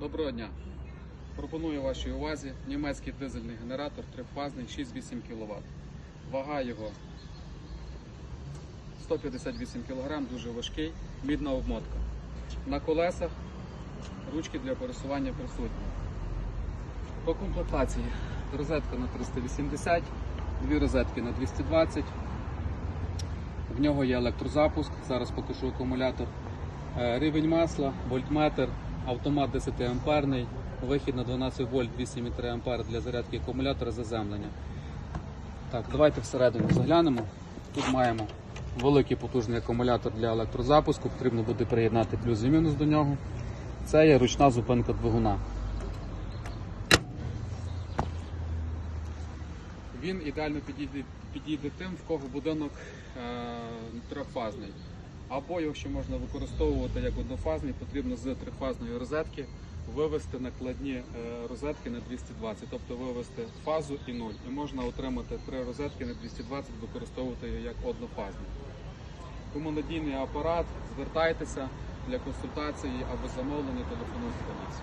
Доброго дня. Пропоную вашій увазі німецький дизельний генератор трифазний 6-8 кВт. Вага його 158 кг, дуже важкий, мідна обмотка. На колесах ручки для пересування присутні. По комплектації розетка на 380, дві розетки на 220. В нього є електрозапуск, зараз покажу акумулятор. Е, Рівень масла, вольтметр, автомат 10 амперний, вихід на 12 вольт 203 ампер для зарядки акумулятора заземлення. Так, давайте всередину заглянемо. Тут маємо великий потужний акумулятор для електрозапуску, потрібно буде приєднати плюс і мінус до нього. Це є ручна зупинка двигуна. Він ідеально підійде, підійде тим, в кого будинок е, трьохфазний. Або його ще можна використовувати як однофазний, потрібно з трифазної розетки вивести накладні е, розетки на 220, тобто вивести фазу і нуль. І можна отримати три розетки на 220, використовувати його як однофазний. Кому надійний апарат, звертайтеся для консультації або замовлення, телефонуйте до нас.